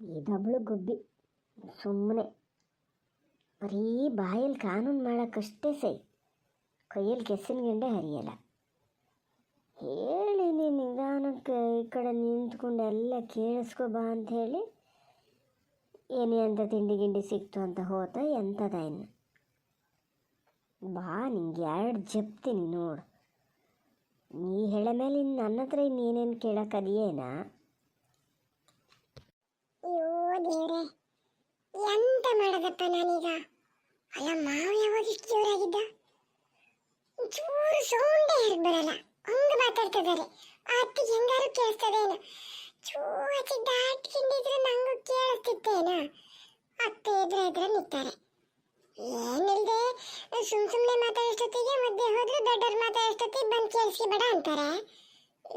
ಇದೊಬ್ಳು ಗುಬ್ಬಿ. ಸುಮ್ಮನೆ ಬರೀ ಬಾಯಲ್ಲಿ ಕಾನೂನು ಮಾಡೋಕ್ಕಷ್ಟೇ ಸೈ. ಕೈಯಲ್ಲಿ ಕೆಸಿನ ಗಂಡೆ ಹರಿಯಲ್ಲ. ಹೇಳಿ ನೀನು ನಿಧಾನಕ್ಕೆ ಈ ಕಡೆ ನಿಂತ್ಕೊಂಡು ಎಲ್ಲ ಕೇಳಿಸ್ಕೊ ಬಾ ಅಂತ ಹೇಳಿ ಏನೇ ಅಂತ ತಿಂಡಿ ಗಿಂಡಿ ಸಿಕ್ತು ಅಂತ ಹೋತ ಎಂಥದ ಇನ್ನು? ಬಾ, ನಿಂಗೆ ಎರಡು ಜಪ್ತೀನಿ ನೋಡು. ನೀ ಹೇಳ ಮೇಲೆ ಇನ್ನು ನನ್ನ ಹತ್ರ ಇನ್ನೇನೇನು ಕೇಳಕ್ಕದಿಯೇನಾ ಅಯ್ಯೋ ದೇವ್ರೆ ಮಾಡದಪ್ಪ ನಾನೀಗ? ಅಲ್ಲ, ಮಾವು ಯಾವಾಗ ಇಷ್ಟು ಜೋರಾಗಿದ್ದ? ಚೂರು ಸೌಂಡೇ ಹೇಳಿ ಬರಲ್ಲ. ಹಂಗೆ ಮಾತಾಡ್ತಿದ್ದಾರೆ ಆ ಅತ್ತಿಗೆ ಹೆಂಗಾರು ಕೇಳಿಸ್ತದೇನ. ಚೂ ಆಚೆ ದಾಟ್ಕೊಂಡಿದ್ರೆ ನಂಗೂ ಕೇಳಿಸ್ತಿತ್ತೇನ. ಅತ್ತೆ ಎದುರು ಎದುರು ನಿಂತಾರೆ. ಏನಿಲ್ಲದೆ ಸುಮ್ ಸುಮ್ನೆ ಮಾತಾಡೋಷ್ಟೊತ್ತಿಗೆ ಮಧ್ಯೆ ಹೋದ್ರೆ ದೊಡ್ಡವ್ರು ಮಾತಾಡೋಷ್ಟೊತ್ತಿಗೆ ಬಂದು ಕೇಳಿಸ್ಕೊಬೇಡ ಅಂತಾರೆ.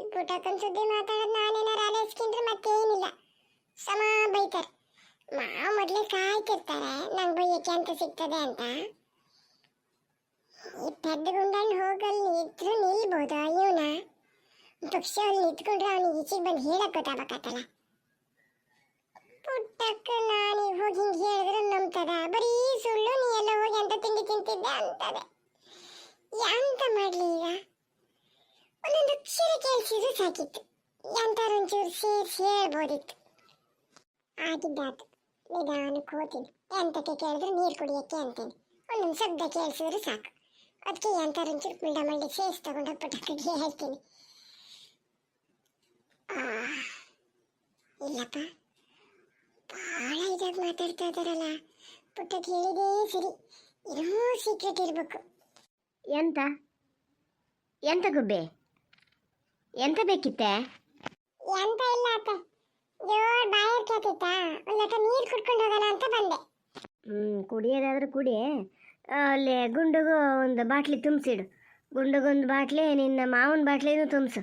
ಈ ಪುಟಕ್ಕನ್ ಸುದ್ದಿ ಮಾತಾಡೋದು ನಾನೇನಾರು ಆಲೈಸ್ಕೊಂಡ್ರೆ ಮತ್ತೇನಿಲ್ಲ. ಸಮ ಬೈತಾರೆ. ಮಾವ ಮೊದಲೇ ಕಾಯ್ತಿರ್ತಾರೆ ನಂಗೆ ಬೈಯಕ್ಕೆ ಅಂತ ಸಿಗ್ತದೆ ಅಂತ. ಈ ಪೆದ್ದ ಗುಂಡಲ್ಲಿ ಹೋಗಲ್ಲಿ ಇದ್ರು ನಿಲ್ಬೋದು ಇವನ ಪಕ್ಷಿ ಅಲ್ಲಿ ನಿಂತ್ಕೊಂಡ್ರೆ ಅವನಿಗೆ ಈಚೆಗೆ ಬಂದು ಹೇಳಕ್ ಗೊತ್ತಾಗಬೇಕತ್ತಲ್ಲ ಪುಟ್ಟಕ್ಕ ನಾನು ಹೋಗಿ ಹಿಂಗೆ ಹೇಳಿದ್ರೆ ನಂಬ್ತದ. ಬರೀ ಸುಳ್ಳು, ನೀ ಎಲ್ಲ ಹೋಗಿ ಅಂತ ತಿಂಡಿ ತಿಂತಿದ್ದೆ ಅಂತದೆ. ಎಂತ ಮಾಡ್ಲಿ ಈಗ? ಒಂದೊಂದು ಅಕ್ಷರ ಕೇಳಿಸಿದ್ರು ಸಾಕಿತ್ತು. ಎಂತಾರು ಒಂಚೂರು ಸೇರಿಸಿ ಹೇಳ್ಬೋದಿತ್ತು. ಆಗಿದ್ದಾತು. ನಿಧಾನಕ್ಕೆ ಕೂತೀನಿ ಎಂತಕ್ಕೆ ಕೇಳಿದ್ರೆ ನೀರು ಕುಡಿಯಕ್ಕೆ ಅಂತೀನಿ. ಒಂದೊಂದು ಶಬ್ದ ಕೇಳಿಸಿದ್ರೆ ಸಾಕು. ಅದಕ್ಕೆ ಎಂತಾರು ಒಂಚೂರು ಕುಂಡ ಮಂಡಿ ಸೇರಿಸಿ ತಗೊಂಡು ಪಟಾಕಿಗೆ ಹೇಳ್ತೀನಿ. ಇಲ್ಲಪ್ಪ. ಭಾಳ ಇದಾಗಿ ಮಾತಾಡ್ತಾ ಇದ್ದಾರಲ್ಲ. ಪುಟ್ಟಕ್ಕೆ ಹೇಳಿದೇ ಸರಿ. ಏನೋ ಸೀಕ್ರೆಟ್ ಇರಬೇಕು. ಎಂತ? ಎಂತ ಗುಬ್ಬೆ? ಎಂತ ಬೇಕಿತ್ತೆ? ಎಂತ ಇಲ್ಲ ಅತ್ತ. ಜೋರ್ ಬಾಯಿ ಕೇತಿತ್ತ ಒಂದು ಲಟ ನೀರು ಕುಡ್ಕೊಂಡು ಹೋಗೋಣ ಅಂತ ಬಂದೆ. ಹ್ಞೂ ಕುಡಿಯೋದಾದ್ರೆ ಕುಡಿ. ಅಲ್ಲಿ ಗುಂಡುಗೂ ಒಂದು ಬಾಟ್ಲಿ ತುಂಬಿಸಿಡು. ಗುಂಡುಗೊಂದು ಬಾಟ್ಲಿ ನಿನ್ನ ಮಾವನ ಬಾಟ್ಲಿನೂ ತುಂಬಿಸು.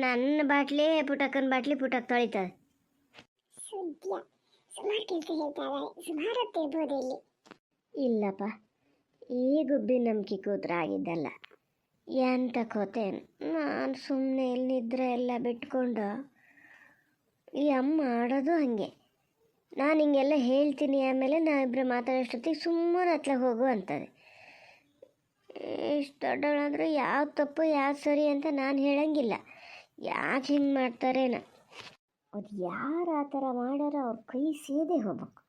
ನನ್ನ ಬಾಟ್ಲಿ ಪುಟಕ್ಕನ ಬಾಟ್ಲಿ ಪುಟಕ್ಕೆ ತೊಳಿತದೆ. ಸುದ್ಯ. ಸುಮಾರು ಕೆಲಸ ಹೇಳ್ತಾ ಇಲ್ಲಿ. ಇಲ್ಲಪ್ಪ. ಈ ಗುಬ್ಬಿ ನಂಬಿಕೆ ಕೂತ್ರ ಆಗಿದ್ದಲ್ಲ. ಎಂತ ಕೋತೆ. ನಾನು ಸುಮ್ಮನೆ ಇಲ್ಲಿ ನಿದ್ರೆ ಎಲ್ಲ ಬಿಟ್ಕೊಂಡು ಈ ಅಮ್ಮ, ಆಡೋದು ಹಾಗೆ. ನಾನು ಹಿಂಗೆಲ್ಲ ಹೇಳ್ತೀನಿ, ಆಮೇಲೆ ನಾವಿಬ್ಬರು ಮಾತಾಡೋಷ್ಟೊತ್ತಿಗೆ ಸುಮ್ಮನೆ ಹತ್ಲಾಗ ಹೋಗು ಅಂತದೆ. ಇಷ್ಟು ದೊಡ್ಡವಳಾದರೂ ಯಾವ ತಪ್ಪು, ಯಾವ ಸರಿ ಅಂತ ನಾನು ಹೇಳಂಗಿಲ್ಲ. ಯಾಕೆ ಹಿಂಗೆ ಮಾಡ್ತಾರೇನೋ. ಅವ್ರು ಯಾರು ಆ ಥರ ಮಾಡ್ಯಾರೋ ಅವ್ರ ಕೈ ಸೇದೆ ಹೋಗ್ಬೇಕು.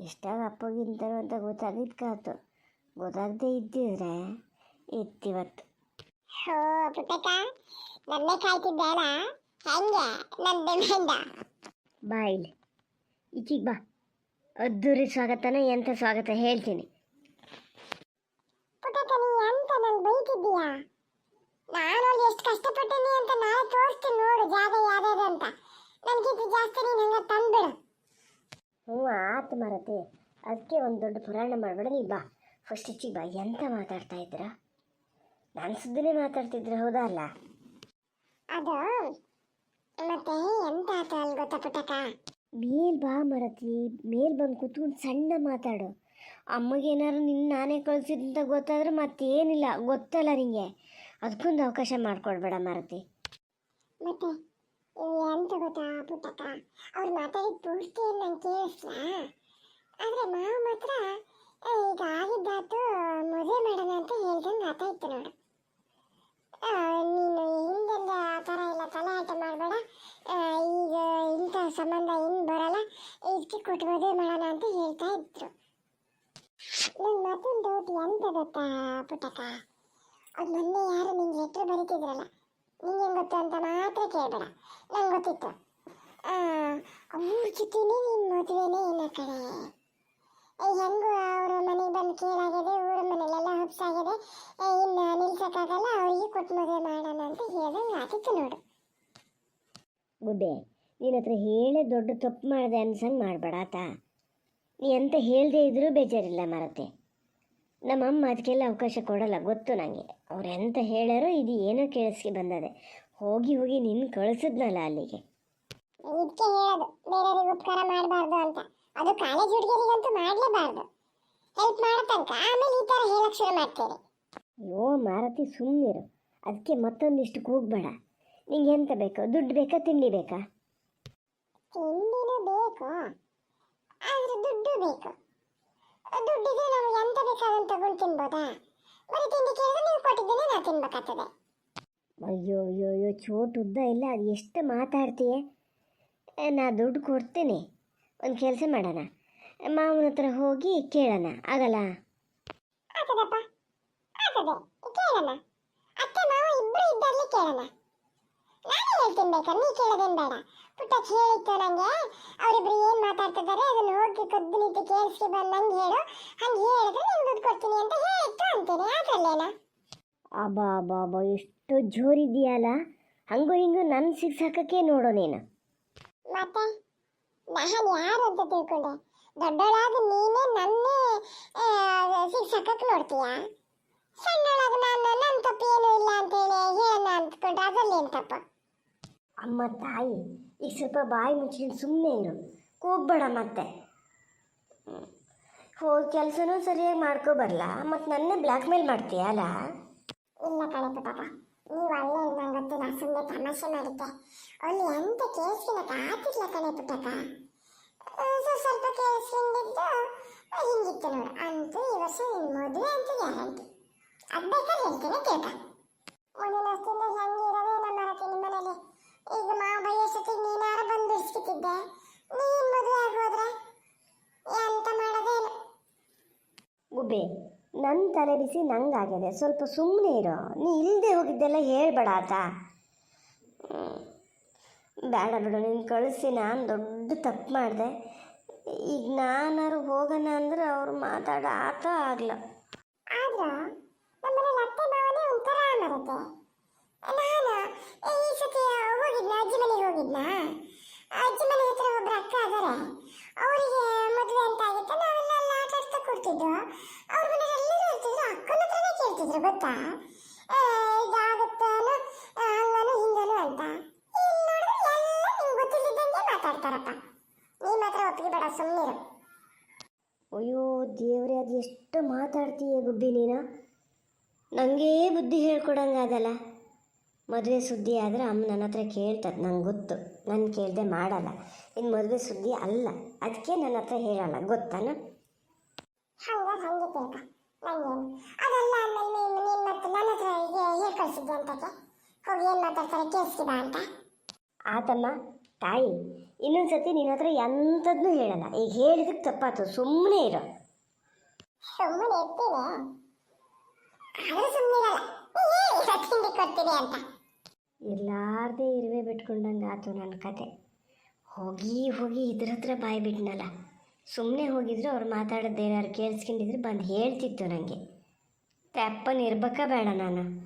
ಎಷ್ಟಾಗ ಅಪ್ಪಗಿಂತಾರೋ ಅಂತ ಗೊತ್ತಾಗಿದ್ಕಾತು ಗೊತ್ತಾಗದೆ ಇದ್ದಿದ್ರೆ ಇತ್ತಿವತ್ತು ಹೋ, ಪುಟ್ಟಕ್ಕ, ನನ್ನೇ ಕಾಯ್ತಿದ್ದೆ ಅಲ್ಲ? ಹೆಂಗೆ ನನ್ನ ಮೇಂದ ಬಾ ಇಲ್ಲಿ. ಈಚೆಗೆ ಬಾ. ಅದ್ದೂರಿ ಸ್ವಾಗತನ ಎಂಥ ಸ್ವಾಗತ ಹೇಳ್ತೀನಿ. ಪುಟಕನಿ ಎಂತ ನನ್ ಬೈತಿದ್ದೀಯಾ? ನಾನು ಅಲ್ಲಿ ಎಷ್ಟು ಕಷ್ಟಪಟ್ಟೀನಿ ಅಂತ ನಾಳೆ ತೋರಿಸ್ತೀನಿ ನೋಡು ಜಾಗ ಯಾವ್ದು ಅಂತ. ನನ್ಗಿಂತ ಜಾಸ್ತಿ ನೀನು ಹಂಗೆ ತಂದ್ಬಿಡು. ಹ್ಞೂ ಆತು ಮರತೆ ಅದಕ್ಕೆ ಒಂದು ದೊಡ್ಡ ಪುರಾಣ ಮಾಡಬೇಡ ನೀ ಬಾ. ಫಸ್ಟ್ ಈಚೆಗೆ ಬಾ. ಎಂತ ಮಾತಾಡ್ತಾ ಇದ್ದೀರಾ? ನಾನು ಸುದ್ದಿನೇ ಮಾತಾಡ್ತಿದ್ರೆ ಹೌದಾ ಅಲ್ಲ? ಅದು ಮತ್ತೆ ಎಂತ ಆತು ಅಲ್ಲಿ ಗೊತ್ತಾ ಪುಟ್ಟಕ್ಕ? ಮೇಲ್ ಬಾ ಮರತಿ ಮೇಲ್ ಬಂದು ಕೂತ್ಕೊಂಡು ಸಣ್ಣ ಮಾತಾಡು. ಅಮ್ಮಗೆ ಏನಾದ್ರು ನಿನ್ನ ನಾನೇ ಕಳ್ಸಿದಂತ ಗೊತ್ತಾದ್ರೆ ಮತ್ತೇನಿಲ್ಲ ಗೊತ್ತಲ್ಲ ನಿಂಗೆ. ಅದಕ್ಕೊಂದು ಅವಕಾಶ ಮಾಡಿಕೊಡ್ಬೇಡ ಮರತಿ. ಮತ್ತೆ ಎಂತ ಗೊತ್ತಾ ಪುಟ್ಟಕ್ಕ? ಅವ್ರು ಮಾತಾಡಿದ ಪೂರ್ತಿ ನಂಗೆ ಕೇಳಿಸ್ಲ? ಆದ್ರೆ ಮಾವ ಮಾತ್ರ ಈಗ ಆಗಿದ್ದಾತು ಮದುವೆ ಮಾಡೋಣ ಅಂತ ಹೇಳ್ದಂಗೆ ಆತಾಯ್ತು ನೋಡು ಆ, ನೀನು ಹಿಂದೆಲ್ಲ ಆ ಥರ ಎಲ್ಲ ತಲಾಟೆ ಮಾಡಬೇಡ ಈಗ ಇಂಥ ಸಂಬಂಧ ಇನ್ನು ಬರಲ್ಲ. ಇದಕ್ಕೆ ಕೊಟ್ಟು ಮದುವೆ ಮಾಡೋಣ ಅಂತ ಹೇಳ್ತಾ ಇದ್ರು. ನಂಗೆ ಮತ್ತೊಂದು ಡೌಟ್ ಎಂತ ಗೊತ್ತಾ ಪುಟಕ ಅದು ಮೊನ್ನೆ ಯಾರು ನಿಂಗೆ ಲೆಟ್ರ್ ಬರೀತಿದ್ರಲ್ಲ. ನಿಂಗೆ ಗೊತ್ತು ಅಂತ ಮಾತ್ರ ಕೇಳಬೇಡ. ನಂಗೆ ಗೊತ್ತಿತ್ತು. ಅವ್ರ ಜೊತೆನೇ ನಿನ್ನ ಮದುವೆನೇ ಏನ ಕಡೆ ಹೆಂಗೂ ಅವ್ರ ಮನೆಗೆ ಬಂದು ಕೇಳಾಗಿದೆ, ಊರ ಮನೇಲೆಲ್ಲ ಹಬ್ಸಾಗಿದೆ. ಇನ್ನು ನಿಲ್ಸಕ್ಕಾಗಲ್ಲ, ಅವ್ರಿಗೆ ಕೊಟ್ಟು ಮದುವೆ ಮಾಡೋಣ ಅಂತ ಹೇಳ್ದಂಗೆ ಆತಿತ್ತು ನೋಡು. ಗುಡ್ಡೆ ನಿನ್ನ ಹತ್ರ ಹೇಳೇ ದೊಡ್ಡ ತಪ್ಪು ಮಾಡಿದೆ ಅನ್ಸಂಗೆ ಮಾಡಬೇಡ ಆತ? ನೀ ಎಂತ ಹೇಳದೇ ಇದ್ರೂ ಬೇಜಾರಿಲ್ಲ ಮರತೆ ನಮ್ಮಮ್ಮ ಅದಕ್ಕೆಲ್ಲ ಅವಕಾಶ ಕೊಡಲ್ಲ ಗೊತ್ತು ನನಗೆ ಅವ್ರು ಎಂತ ಹೇಳ್ಯಾರೋ ಇದು ಏನೋ ಕೇಳಿಸ್ಕೆ ಬಂದದೆ. ಹೋಗಿ ಹೋಗಿ ನಿನ್ನ ಕಳಿಸಿದ್ನಲ್ಲ ಅಲ್ಲಿಗೆ. ಇದಕ್ಕೆ ಹೇಳೋದು ಬೇರೆಯವ್ರಿಗೆ ಉಪಕಾರ ಮಾಡಬಾರ್ದು ಅಂತ. ಅದು ಕಾಲೇಜ್ ಹುಡುಗಿಯರಿಗಂತೂ ಮಾಡಲೇಬಾರ್ದು. ಹೆಲ್ಪ್ ಮಾಡೋ ತನಕ ಆಮೇಲೆ ಈ ಥರ ಹೇಳಕ್ಕೆ ಶುರು ಮಾಡ್ತೀರಿ ಅಯ್ಯೋ ಮಾರತಿ ಸುಮ್ಮನಿರು ಅದಕ್ಕೆ ಮತ್ತೊಂದಿಷ್ಟು ಕೂಗಬೇಡ ನಿಂಗೆ ಎಂತ ಬೇಕು? ದುಡ್ಡು ಬೇಕಾ ತಿಂಡಿ ಬೇಕಾ? ತಿಂಡಿನೂ ಬೇಕು ಆದ್ರೆ ದುಡ್ಡು ಬೇಕು. ದುಡ್ಡಿದ್ರೆ ನಾವು ಎಂತ ಬೇಕಾದ್ರೂ ತಗೊಂಡು ತಿನ್ಬೋದಾ? ಬರೀ ತಿಂಡಿ ಕೇಳಿದ್ರೆ ನೀವು ಕೊಟ್ಟಿದ್ದೇನೆ ನಾ ತಿನ್ಬೇಕಾಗ್ತದೆ. ಅಯ್ಯೋ ಅಯ್ಯೋ ಅಯ್ಯೋ ಚೋಟ್ ಉದ್ದ ಇಲ್ಲ ಅದು ಎಷ್ಟು ಮಾತಾಡ್ತೀಯ? ನಾ ದುಡ್ಡು ಕೊಡ್ತೀನಿ. ಒಂದು ಕೆಲಸ ಮಾಡೋಣ. ಮಾವನ ಹತ್ರ ಹೋಗಿ ಕೇಳೋಣ. ಆಗಲ್ಲ? ಆಗ್ತದಪ್ಪ. ಆಗ್ತದೆ. ಕೇಳೋಣ. ಅತ್ತೆ ಮಾವ ಇಬ್ರು ಇದ್ದಾಗಲೇ ಕೇಳೋಣ. ನಾನೇ ಹೇಳ್ತೀನಿ ಬೇಕಾ? ನೀ ಕೇಳೋದೇನು ಬೇಡ. ಪುಟ್ಟ ಹೇಳಿತ್ತು ನನಗೆ ಅವರಿಬ್ರು ಏನು ಮಾತಾಡ್ತಿದ್ದಾರೆ ಅದನ್ನ ಹೋಗಿ ಕದ್ದು ನಿಂತು ಕೇಳಿಸಿ ಬಂದು ನಂಗೆ ಹೇಳು. ಹಂಗೆ ಹೇಳಿದ್ರೆ ನಾನು ದುಡ್ಡು ಕೊಡ್ತೀನಿ ಅಂತ ಹೇಳಿತ್ತು ಅಂತೀನಿ. ಅದರಲ್ಲೇನ? ಅಬ್ಬಾ ಅಬ್ಬಾ ಅಬ್ಬಾ ಎಷ್ಟು ಜೋರಿದೆಯಲ್ಲ ಹಂಗು ಹಿಂಗು ನನ್ನ ಸಿಕ್ಸಾಕಕ್ಕೆ ನೋಡೋ ನೀನು. ಮತ್ತೆ? ನಾನು ಯಾರು ಅಂತ ತಿಳ್ಕೊಂಡೆ? ದೊಡ್ಡೊಳಾಗ ನೀನೇ ನನ್ನೇ ಶಿಕ್ಷಕಕ್ಕೆ ನೋಡ್ತೀಯಾ? ಸಣ್ಣೊಳಾಗ ನಾನು ನನ್ನ ತಪ್ಪು ಏನೂ ಇಲ್ಲ ಅಂತೇಳಿ ಹೇಳೋಣ ಅಂದ್ಕೊಂಡ್ರೆ ಅದರಲ್ಲೇನು ತಪ್ಪು? ಅಮ್ಮ ತಾಯಿ ಈಗ ಸ್ವಲ್ಪ ಬಾಯಿ ಮುಚ್ಕೊಂಡು ಸುಮ್ಮನೆ ಇರು. ಕೂಗ್ಬೇಡ ಮತ್ತೆ. ಹೋ ಕೆಲಸನೂ ಸರಿಯಾಗಿ ಮಾಡ್ಕೊ ಬರಲ್ಲ ಮತ್ತು ನನ್ನೇ ಬ್ಲ್ಯಾಕ್ ಮೇಲ್ ಮಾಡ್ತೀಯ ಅಲ್ಲ? ಇಲ್ಲ ಕಣೆ ಪಾಪ. ನೀವು ಅಲ್ಲೇ ನಂಗೆ ಗೊತ್ತಿಲ್ಲ ಸುಮ್ಮನೆ ತಮಾಷೆ ಮಾಡಿದ್ದೆ. ಅಲ್ಲಿ ಎಂತ ಕೇಳಿಸ್ಕೊಳಕ್ಕೆ ಆತಿಲ್ಲ ಕಣೆ ಪುಟ್ಟಪ್ಪ ಸ್ವಲ್ಪ ಕೇಳಿಸ್ಕೊಂಡಿದ್ದು ಹಿಂಗಿತ್ತು ನೋಡು. ಅಂತೂ ಈ ವರ್ಷ ನಿನ್ನ ಮದುವೆ ಅಂತೂ ಗ್ಯಾರಂಟಿ. ಅದು ಬೇಕಾದ್ರೆ ಹೇಳ್ತೇನೆ ತಿಳ್ಕ ಮುಂದಿನ ವರ್ಷದಿಂದ ಹೆಂಗಿರೋದೇ ನಮ್ಮ ಮರತಿ ನಿಮ್ಮ ಮನೇಲಿ ಈಗ ಮಾವ ಬೈಯೋಷ್ಟೊತ್ತಿಗೆ ನೀನಾರ ಬಂದು ಬಿಡಿಸ್ಕಿತ್ತಿದ್ದೆ ನೀನು ಮದುವೆ ಆಗಿ ಹೋದ್ರೆ ಎಂತ ಮಾಡೋದೇನು ಗುಬ್ಬೆ ನನ್ನ ತಲೆ ಬಿಸಿ ನಂಗಾಗಿದೆ ಸ್ವಲ್ಪ ಸುಮ್ಮನೆ ಇರೋ. ನೀ ಇಲ್ಲದೆ ಹೋಗಿದ್ದೆಲ್ಲ ಹೇಳ್ಬೇಡ ಆತ. ಬೇಡ ಬಿಡು, ನೀನು ಕಳಿಸಿ ನಾನು ದೊಡ್ಡ ತಪ್ಪು ಮಾಡಿದೆ. ಈಗ ನಾನಾರು ಹೋಗೋಣ ಅಂದ್ರೆ ಅವ್ರು ಮಾತಾಡೋ ಆತ ಆಗಲ್ಲ ಆದ್ರೂ ನಮ್ಮನೇಲಿ ಅತ್ತೆ ಒಂಥರ ಮರತೆ ನಾನು ಈ ಸತಿ ಹೋಗಿದ್ನ ಅಜ್ಜಿ ಮನೆಗೆ ಹೋಗಿದ್ನ ಅಜ್ಜಿ ಮನೆ ಹತ್ರ ಒಬ್ರು ಅಕ್ಕ ಅದಾರೆ ಅವರಿಗೆ ಮದುವೆ ಅಂತ ಆಗಿತ್ತು ನಾವೆಲ್ಲ ಅಲ್ಲಿ ಆಟ ಆಡ್ತಾ ಕೊಡ್ತಿದ್ವು ಅವ್ರ ಮನೆ ಎಲ್ಲರೂ ಇರ್ತಿದ್ರು ಅಕ್ಕನ ಹತ್ರನೇ ಕೇಳ್ತಿದ್ರು ಗೊತ್ತಾ ಇದಾಗುತ್ತೇನು ಹಂಗನು ಹಿಂಗನು ಅಂತ. ಇಲ್ಲಿ ನೋಡಿದ್ರೆ ಎಲ್ಲ ನಿಮ್ಗೆ ಗೊತ್ತಿಲ್ಲದಂಗೆ ಮಾತಾಡ್ತಾರಪ್ಪ. ನೀ ಮಾತ್ರ ಒಪ್ಪಿಗೆ ಸುಮ್ಮನಿರು ಅಯ್ಯೋ ದೇವ್ರೆ ಅದು ಎಷ್ಟು ಮಾತಾಡ್ತೀಯ ಗುಬ್ಬಿ ನೀನು? ನಂಗೇ ಬುದ್ಧಿ ಹೇಳ್ಕೊಡಂಗಾದಲ್ಲ ಮದುವೆ ಸುದ್ದಿ ಆದರೆ ಅಮ್ಮ ನನ್ನ ಹತ್ರ ಕೇಳ್ತದೆ ನಂಗೆ ಗೊತ್ತು. ನಾನು ಕೇಳದೆ ಮಾಡಲ್ಲ. ಇನ್ನು ಮದುವೆ ಸುದ್ದಿ ಅಲ್ಲ. ಅದಕ್ಕೆ ನನ್ನ ಹತ್ರ ಹೇಳಲ್ಲ ಗೊತ್ತಾನ? ಹಂಗ ಹಂಗೆ ಅದೆಲ್ಲ ನೀನು ನನ್ನ ಹತ್ರ ಹೀಗೆ ಹೇಳಿ ಕಳಿಸಿದ್ದೆ ಅಂತಕ್ಕೆ? ಹೋಗಿ ಏನು ಮಾತಾಡ್ತಾರೆ ಕೇಳಿಸ್ತಿದ ಅಂತ? ಆತಮ್ಮ ತಾಯಿ ಇನ್ನೊಂದು ಸತಿ ನಿನ್ನ ಹತ್ರ ಎಂಥದ್ನೂ ಹೇಳಲ್ಲ. ಈಗ ಹೇಳಿದಕ್ಕೆ ತಪ್ಪಾತು ಸುಮ್ಮನೆ ಇರೋ. ಸುಮ್ಮನೆ ಇರ್ತೀನಿ ಆದರೂ ಸುಮ್ಮನೆ ಇರಲ್ಲ. ತಿಂಡಿ ಕೊಡ್ತೀನಿ ಅಂತ. ಇರ್ಲಾರ್ದೆ ಇರುವೆ ಬಿಟ್ಕೊಂಡಂಗೆ ಆತು ನನ್ನ ಕತೆ. ಹೋಗಿ ಹೋಗಿ ಇದ್ರ ಹತ್ರ ಬಾಯಿ ಬಿಟ್ನಲ್ಲ. ಸುಮ್ಮನೆ ಹೋಗಿದ್ರು ಅವ್ರು ಮಾತಾಡೋದು ಏನಾರು ಕೇಳ್ಸ್ಕೊಂಡಿದ್ರು ಬಂದು ಹೇಳ್ತಿತ್ತು ನನಗೆ ತೆಪ್ಪನ್ ಇರ್ಬೇಕಾ ಬೇಡ ನಾನು?